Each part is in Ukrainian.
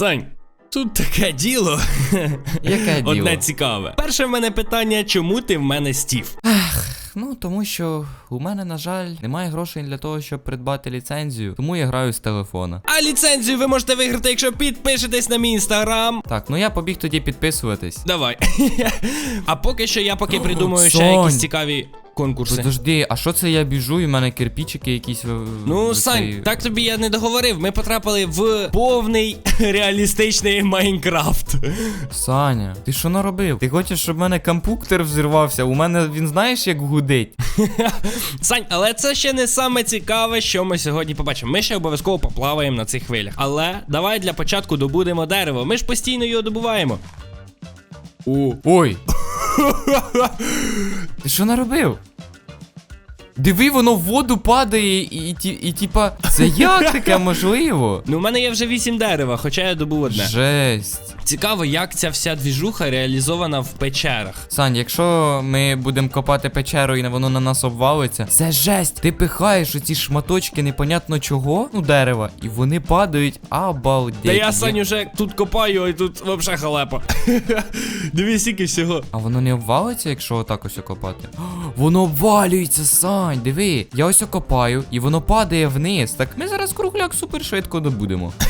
Сань, тут таке діло. Яке діло? Одне цікаве. Перше в мене питання, чому ти в мене стів? Ну, тому що у мене, на жаль, немає грошей для того, щоб придбати ліцензію, тому я граю з телефона. А ліцензію ви можете виграти, якщо підпишетесь на мій інстаграм. Так, ну я побіг тоді підписуватись. Давай. а поки що я поки придумаю ще якісь цікаві конкурси. Подожди, а що це я біжу, і в мене кирпічики якісь. Ну, в Сань, так тобі я не договорив. Ми потрапили в повний реалістичний Майнкрафт. Саня, ти що наробив? Ти хочеш, щоб в мене компуктер взірвався? У мене він знаєш, як гудить. Сань, але це ще не саме цікаве, що ми сьогодні побачимо. Ми ще обов'язково поплаваємо на цих хвилях. Але давай для початку добудемо дерево. Ми ж постійно його добуваємо. О, Ой. Ти що наробив? Диви, воно в воду падає, і, і, і типа, це як таке можливо? Ну, у мене є вже 8 дерева, хоча я добув одне. Жесть. Цікаво, як ця вся двіжуха реалізована в печерах. Сань, якщо ми будемо копати печеру і воно на нас обвалиться, це жесть. Ти пихаєш оці шматочки непонятно чого, ну дерева, і вони падають, обалдеть. Та я Сань уже тут копаю, і тут вообще халепа. Дивись, скільки всього. А воно не обвалиться, якщо отак ось окопати? Воно обвалюється, Сань, диви. Я ось окопаю, і воно падає вниз. Так ми зараз кругляк супер швидко добудемо.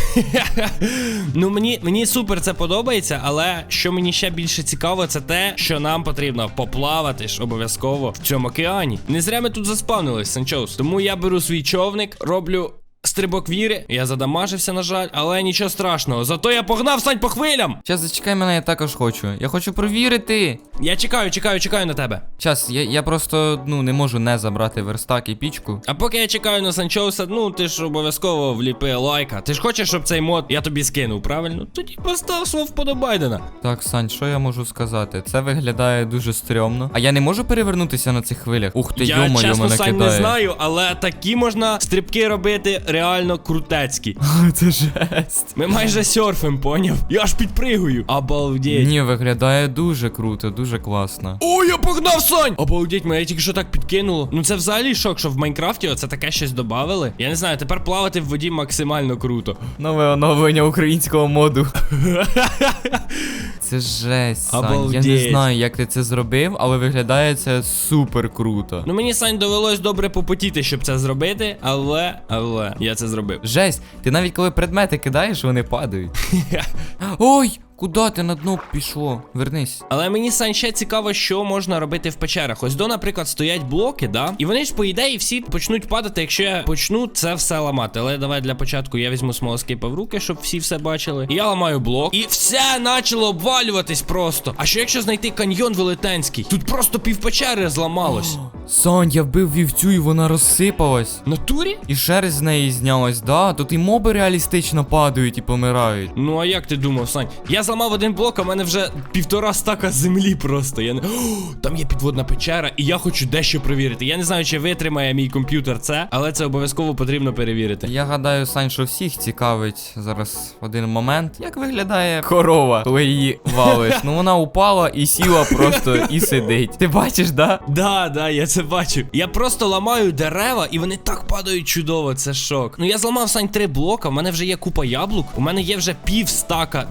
Ну мені, мені супер це подобається, але що мені ще більше цікаво, це те, що нам потрібно поплавати ж обов'язково в цьому океані. Не зря ми тут заспавнились, Санчоус. Тому я беру свій човник, роблю. Стрибок віри, я задамажився, на жаль, але нічого страшного. Зато я погнав стань по хвилям. Щас зачекай мене, я також хочу. Я хочу провірити. Я чекаю, чекаю, чекаю на тебе. Час, я, я просто ну не можу не забрати верстак і пічку. А поки я чекаю на Санчоуса, ну ти ж обов'язково вліпи лайка. Ти ж хочеш, щоб цей мод я тобі скинув, правильно? Тоді постав свого вподобайдена. Так, Сань, що я можу сказати? Це виглядає дуже стрьомно. А я не можу перевернутися на цих хвилях. Ух ти, Я йо-моє, чесно мене Сань кидає. не знаю, але такі можна стрибки робити реально крутецькі. Це жесть. Ми майже серфим, поняв? Я аж підпригую. Обалдеть. Ні, виглядає дуже круто, дуже класно. О, я погнав, Сань! Обалдеть, мене тільки що так підкинуло. Ну це взагалі шок, що в Майнкрафті оце таке щось додавали. Я не знаю, тепер плавати в воді максимально круто. Нове оновлення українського моду. Це жесть, Сань. Я не знаю, як ти це зробив, але виглядає це супер круто. Ну мені Сань довелось добре попотіти, щоб це зробити, але, але я це зробив. Жесть, ти навіть коли предмети кидаєш, вони падають. Ой, куди ти на дно пішло? Вернись. Але мені Сань ще цікаво, що можна робити в печерах. Ось до, наприклад, стоять блоки, да? І вони ж, по ідеї, всі почнуть падати, якщо я почну це все ламати. Але давай для початку я візьму смолоскипа в руки, щоб всі все бачили. І я ламаю блок. І все почало обвалюватись просто. А що якщо знайти каньйон велетенський? Тут просто пів печери зламалось. Сань, я вбив вівцю і вона розсипалась. Натурі? І шерсть з неї знялась, да? Тут і моби реалістично падають і помирають. Ну а як ти думав, Сань? Я зламав один блок, а в мене вже півтора стака землі просто. Я не. О, там є підводна печера, і я хочу дещо перевірити. Я не знаю, чи витримає мій комп'ютер це, але це обов'язково потрібно перевірити. Я гадаю, Сань, що всіх цікавить зараз один момент. Як виглядає корова, коли її валиш? Ну вона упала і сіла просто і сидить. Ти бачиш, да? Да, да, я це бачу. Я просто ламаю дерева, і вони так падають чудово, це шок. Ну я зламав Сань три блока, в мене вже є купа яблук, у мене є вже пів стака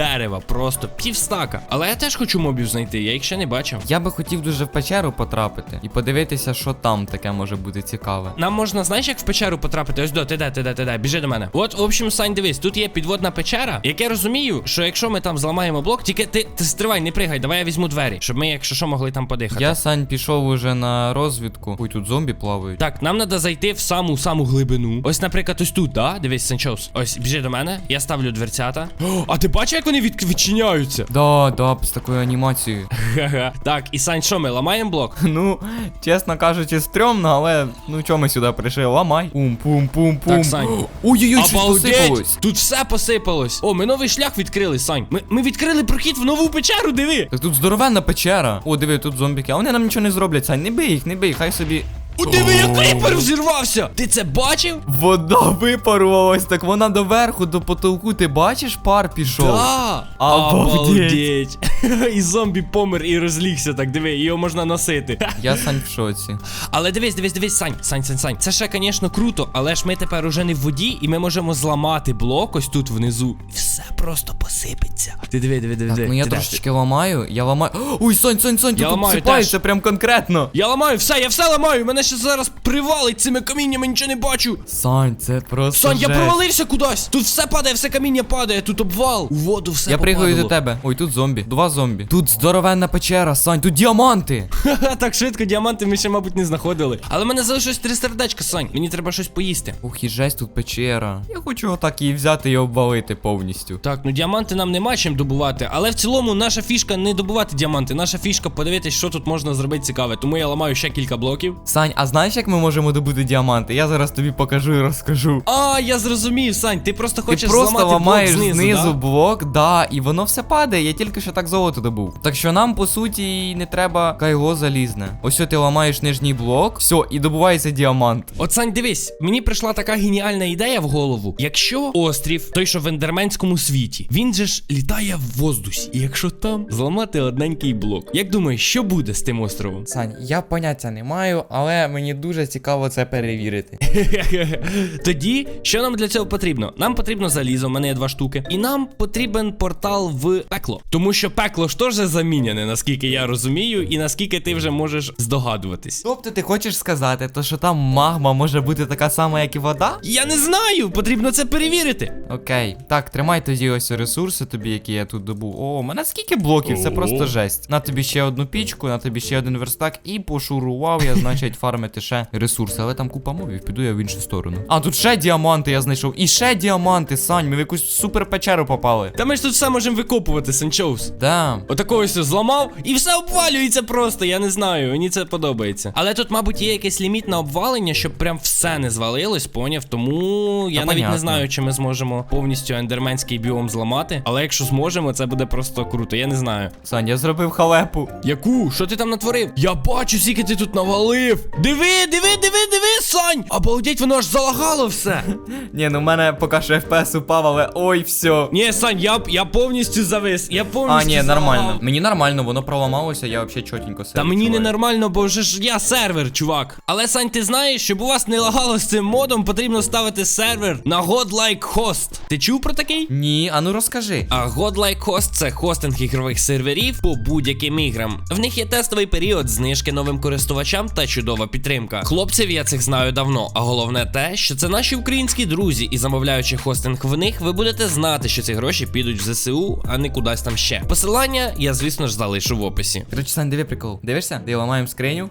дерева, просто пів стака. Але я теж хочу мобів знайти, я їх ще не бачив. Я би хотів дуже в печеру потрапити і подивитися, що там таке може бути цікаве. Нам можна, знаєш, як в печеру потрапити? Ось до, ти де, ти де, ти де, біжи до мене. От, в общем, Сань, дивись, тут є підводна печера. Як я розумію, що якщо ми там зламаємо блок, тільки ти, ти стривай, не пригай, давай я візьму двері, щоб ми, якщо що, могли там подихати. Я Сань пішов уже на розвідку. Ой, тут зомбі плавають. Так, нам треба зайти в саму саму глибину. Ось, наприклад, ось тут, да? Дивись, Санчоус. Ось, біжи до мене, я ставлю дверцята. О, а ти бачиш, як вони від... відчиняються? Да, да, з такою анімацією. Ха-ха. Так, і Сань, що ми ламаємо блок? Ну, чесно кажучи, стрьомно, але ну чого ми сюди прийшли? Ламай. Пум-пум-пум-пум. Так, Сань. Ой-ой-ой, щось Обалдеть! посипалось. Тут все посипалось. О, ми новий шлях відкрили, Сань. Ми, ми відкрили прохід в нову печеру, диви. Так тут здоровенна печера. О, диви, тут зомбіки. А вони нам нічого не зроблять, Сань. Не бий їх, не бий, хай собі. О, диви, як кріпер взірвався! Ти це бачив? Вода випарувалась, так вона доверху, до потолку. Ти бачиш, пар пішов. Да! Обалдеть. І зомбі помер і розлігся так, диви, його можна носити. Я Сань в шоці. Але дивись, дивись, дивись, Сань, Сань, Сань, Сань. Це ще, звісно, круто, але ж ми тепер уже не в воді, і ми можемо зламати блок ось тут внизу. І все просто посипеться. Ти диви, диви, диви. Так, диви. ну я Ти трошечки ламаю, я ламаю. Ой, Сань, Сань, Сань, тут ламаю обсипається прям конкретно. Я ламаю все, я все ламаю. Мене ще зараз привалить цими каміннями, нічого не бачу. Сань, це просто. Сань, я жесть. провалився кудись. Тут все падає, все каміння падає, тут обвал. У воду все Я пригаю до тебе. Ой, тут зомбі. Два зомбі. Тут здоровенна печера, Сань, тут діаманти. Ха-ха, так швидко діаманти ми ще, мабуть, не знаходили. Але в мене залишилось три сердечка, Сань. Мені треба щось поїсти. Ух, і жесть, тут печера. Я хочу отак її взяти і обвалити повністю. Так, ну діаманти нам нема чим добувати, але в цілому наша фішка не добувати діаманти. Наша фішка подивитись, що тут можна зробити цікаве. Тому я ламаю ще кілька блоків. Сань, а знаєш, як ми можемо добути діаманти? Я зараз тобі покажу і розкажу. А, я зрозумів, Сань, ти просто хочеш Ти просто зламати ламаєш блок знизу, знизу да? блок, да, і воно все падає. Я тільки що так золото добув. Так що нам, по суті, не треба кайго залізне. Ось ти ламаєш нижній блок, все, і добувається діамант. От Сань, дивись, мені прийшла така геніальна ідея в голову. Якщо острів, той, що в ендерменському світі, він же ж літає в воздусі. І якщо там зламати одненький блок, як думаєш, що буде з тим островом? Сань, я поняття не маю, але мені дуже цікаво це перевірити. Тоді, що нам для цього потрібно? Нам потрібно залізо, в мене є два штуки. І нам потрібен портал в пекло. Тому що пекло ж теж заміняне, наскільки я розумію, і наскільки ти вже можеш здогадуватись. Тобто ти хочеш сказати, то що там магма може бути така сама, як і вода? Я не знаю, потрібно це перевірити. Окей, так, тримай тоді ось ресурси тобі, які я тут добув. О, у мене скільки блоків, це просто жесть. На тобі ще одну пічку, на тобі ще один верстак, і пошурував я, значить, фармити ще ресурси. Але там купа мовів, піду я в іншу сторону. А тут ще діаманти я знайшов. І ще діаманти, Сань, ми в якусь супер печеру попали. Та ми ж тут все можемо викопувати, Санчоус. Да. Отакого ось зламав і все обвалюється просто. Я не знаю, мені це подобається. Але тут, мабуть, є якийсь ліміт на обвалення, щоб прям все не звалилось, поняв. Тому я навіть понятно. не знаю, чи ми зможемо повністю ендерменський біом зламати. Але якщо зможемо, це буде просто круто. Я не знаю. Сань, я зробив халепу. Яку? Що ти там натворив? Я бачу, скільки ти тут навалив. Диви, диви, диви, диви, Сань! Обалдеть, воно аж залагало все. Ні, ну в мене поки що FPS упав, але ой, все. Ні, Сань, я, я повністю завис. Я повністю. А, ні, залагав. нормально. Мені нормально, воно проламалося, я взагалі чотенько все. Та мені не нормально, бо вже ж я сервер, чувак. Але Сань, ти знаєш, щоб у вас не лагало з цим модом, потрібно ставити сервер на Godlike Host. Ти чув про такий? Ні, а ну розкажи. А Godlike Host це хостинг ігрових серверів по будь-яким іграм. В них є тестовий період, знижки новим користувачам та чудова підтримка. Хлопців я цих знаю давно, а головне те, що це наші українські друзі, і замовляючи хостинг в них, ви будете знати, що ці гроші підуть в ЗСУ, а не кудись там ще. Посилання я, звісно ж, залишу в описі. Короче, Сань, диви прикол. Дивишся? Де ламаємо скриню.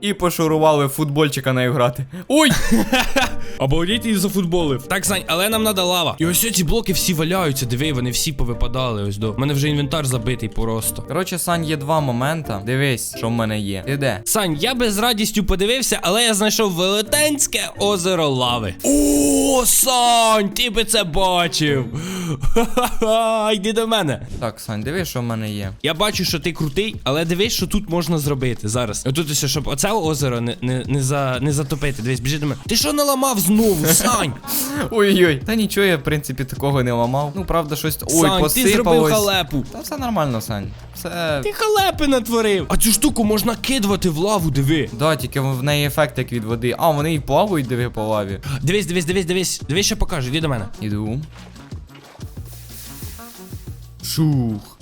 І пошурували футбольчика нею грати. Ой! Обалдіть і зафутболив. Так, Сань, але нам надо лава. І ось ці блоки всі валяються, диви, вони всі повипадали. Ось до. У мене вже інвентар забитий просто. Коротше, Сань, є два момента. Дивись, що в мене є. Ти де? Сань, я би з радістю подивився, але я знайшов велетенське озеро лави. О, Сань, ти би це бачив. Ха-ха-ха, йди до мене. Так, Сань, дивись, що в мене є. Я бачу, що ти крутий, але дивись, що тут можна зробити зараз. Отут ось, щоб оце озеро не, не, не, за, не затопити. Дивись, біжи до мене. Ти що наламав знову, Сань? Ой-ой. Та нічого я, в принципі, такого не ламав. Ну, правда, щось. Ой, Сань, ти зробив халепу. Та все нормально, Сань. Все. Ти халепи натворив. А цю штуку можна кидувати в лаву, диви. Да, тільки в неї ефект як від води. А, вони і плавають, диви по лаві. Дивись, дивись, дивись, дивись. Дивись, що покажу, іди до мене. Іду. Шух.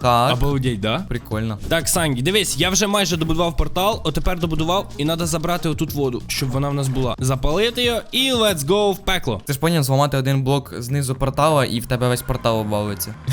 Так. Обалдеть, да? Прикольно. Так, Сань, дивись, я вже майже добудував портал, от тепер добудував, і треба забрати отут воду, щоб вона в нас була. Запалити її і let's go в пекло. Ти ж поняв зламати один блок знизу портала і в тебе весь портал обвалиться.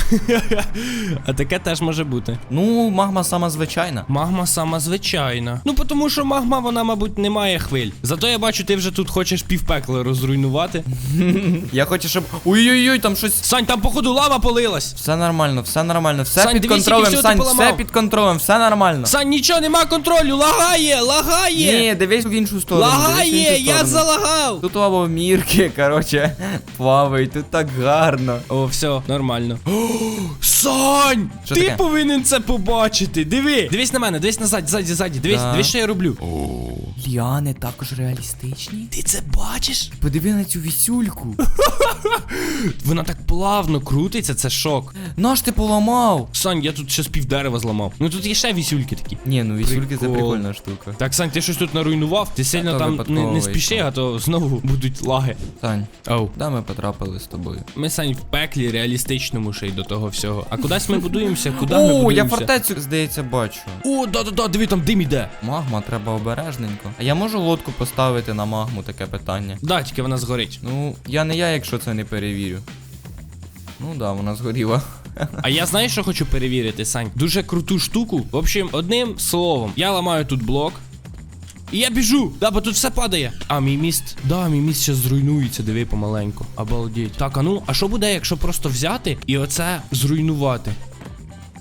А таке теж може бути. Ну, магма сама звичайна. Магма сама звичайна. Ну, тому що магма, вона, мабуть, не має хвиль. Зато я бачу, ти вже тут хочеш півпекла розруйнувати. Я хочу, щоб. Ой-ой-ой, там щось. Сань, там, походу, лава полилась. Все нормально, все нормально, все Сань, під дивись, контролем, який всього Сань, все поламав. під контролем, все нормально. Сань, нічого, нема контролю, лагає, лагає. Ні, дивись в іншу сторону. дивись в Лагає, іншу я сторону. залагав. Тут лавомірки, короче, плавають, тут так гарно. О, все, нормально. Сань! Що ти таке? повинен це побачити. Диви! Дивись на мене, дивись назад, ззаді, ззаді. Дивись, Да. дивись, що я роблю. Ліани також реалістичні. Ти це бачиш? Подиви на цю вісюльку. Вона так плавно крутиться, це шок. Наш ти поламав. Сань, я тут ще з пів дерева зламав. Ну тут є ще вісюльки такі. Ні, ну вісюльки це Прикол. прикольна штука. Так, Сань, ти щось тут наруйнував, ти сильно то там не, випадково не спіши, а то знову будуть лаги. Сань, Оу. да ми потрапили з тобою. Ми Сань в пеклі реалістичному ще й до того всього. А кудись ми будуємося? Куди ми О, я фортецю, здається, бачу. О, да-да-да, диви, там дим іде. Магма треба обережненько. А я можу лодку поставити на магму, таке питання. Да, тільки вона згорить. Ну, я не я, якщо це не перевірю. Ну да, вона згоріла. А я знаю, що хочу перевірити, Сань. Дуже круту штуку. В общем, одним словом, я ламаю тут блок. І я біжу! Да, бо тут все падає. А, мій міст. Да, мій міст ще зруйнується, диви помаленьку. Обалдіть. Так, а ну, а що буде, якщо просто взяти і оце зруйнувати?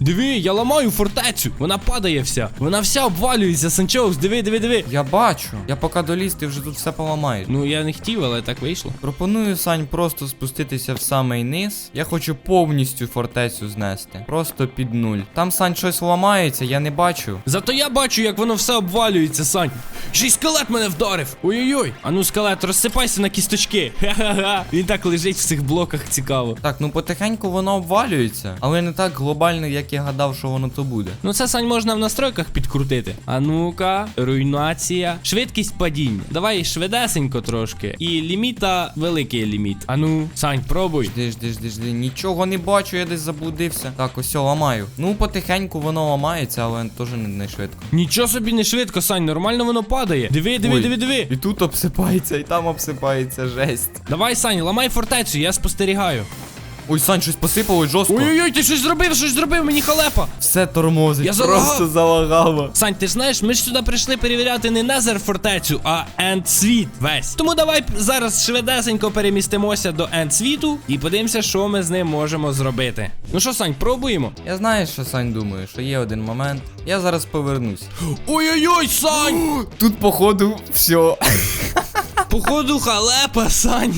Диви, я ламаю фортецю. Вона падає вся. Вона вся обвалюється, Санчоус, диви, диви, диви. Я бачу. Я поки доліз, ти вже тут все поламаєш. Ну, я не хотів, але так вийшло. Пропоную, Сань, просто спуститися в самий низ. Я хочу повністю фортецю знести. Просто під нуль. Там, Сань, щось ламається, я не бачу. Зато я бачу, як воно все обвалюється, Сань. Ще й скелет мене вдарив. Ой-ой-ой. А ну, скелет, розсипайся на кісточки. Ха-ха-ха. Він так лежить в цих блоках цікаво. Так, ну потихеньку воно обвалюється, але не так глобально, як я гадав, що воно то буде. Ну це Сань можна в настройках підкрутити. А ну-ка, руйнація, швидкість падіння. Давай швидесенько трошки. І ліміта великий ліміт. А ну, Сань, пробуй. Жди, жди, жди, жди. Нічого не бачу, я десь заблудився. Так, ось ламаю. Ну, потихеньку воно ламається, але теж не, не швидко. Нічого собі не швидко, Сань, нормально воно падає. Диви, диви, Ой. диви, диви. І тут обсипається, і там обсипається, жесть. Давай, Сані, ламай фортецю, я спостерігаю. Ой, Сань, щось посипалось жорстко. Ой-ой-ой, ти щось зробив, щось зробив, мені халепа. Все тормозить, Я залагав. просто залагало. Сань, ти ж знаєш, ми ж сюди прийшли перевіряти не Незер фортецю, а Енд світ весь. Тому давай зараз швидесенько перемістимося до Енд світу і подивимося, що ми з ним можемо зробити. Ну що, Сань, пробуємо. Я знаю, що Сань думає, що є один момент. Я зараз повернусь. Ой-ой-ой, Сань! Тут, походу, все. Походу халепа, Сань.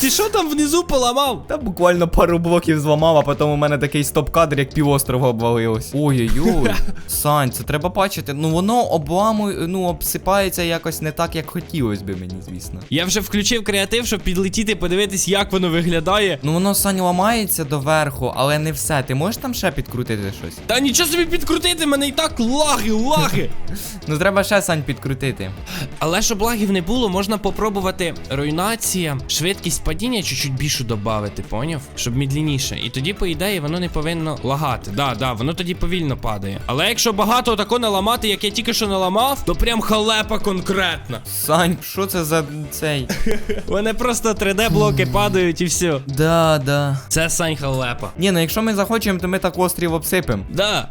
Ти що там внизу поламав? Та буквально пару блоків зламав, а потім у мене такий стоп-кадр, як півострова обвалилось. Ой-ой-ой. Сань, це треба бачити. Ну воно обламує, ну обсипається якось не так, як хотілося би мені, звісно. Я вже включив креатив, щоб підлетіти, подивитись, як воно виглядає. Ну воно Сань ламається доверху, але не все. Ти можеш там ще підкрутити щось? Та нічого собі підкрутити, мене і так лаги, лаги. Ну треба ще Сань підкрутити. Але щоб лагів не було, можна попробувати руйнація, швидкість падіння чуть-чуть більшу додати, поняв? Щоб медленніше. І тоді, по ідеї, воно не повинно лагати. Да, да, воно тоді повільно падає. Але якщо багато тако наламати, як я тільки що наламав, то прям халепа конкретна. Сань, що це за цей? Вони просто 3D-блоки падають і все. Да, да. Це сань халепа. Ні, ну якщо ми захочемо, то ми так острів обсипем. Да.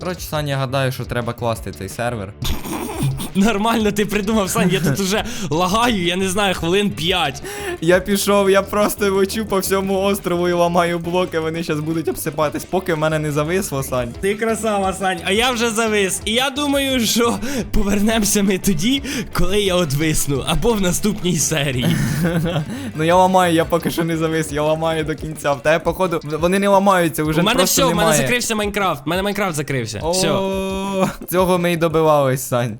Коротше, Сань, я гадаю, що треба класти цей сервер. Нормально ти придумав, Сань, я тут уже лагаю, я не знаю, хвилин 5. Я пішов, я просто лечу по всьому острову і ламаю блоки, вони зараз будуть обсипатись, поки в мене не зависло, Сань. Ти красава, Сань, а я вже завис. І я думаю, що повернемося ми тоді, коли я одвисну, або в наступній серії. Ну я ламаю, я поки що не завис, я ламаю до кінця. В тебе, походу, вони не ламаються, вже У мене просто все, у мене закрився Майнкрафт. У мене Майнкрафт закрився. Все. О, Цього ми й добивались, Сань.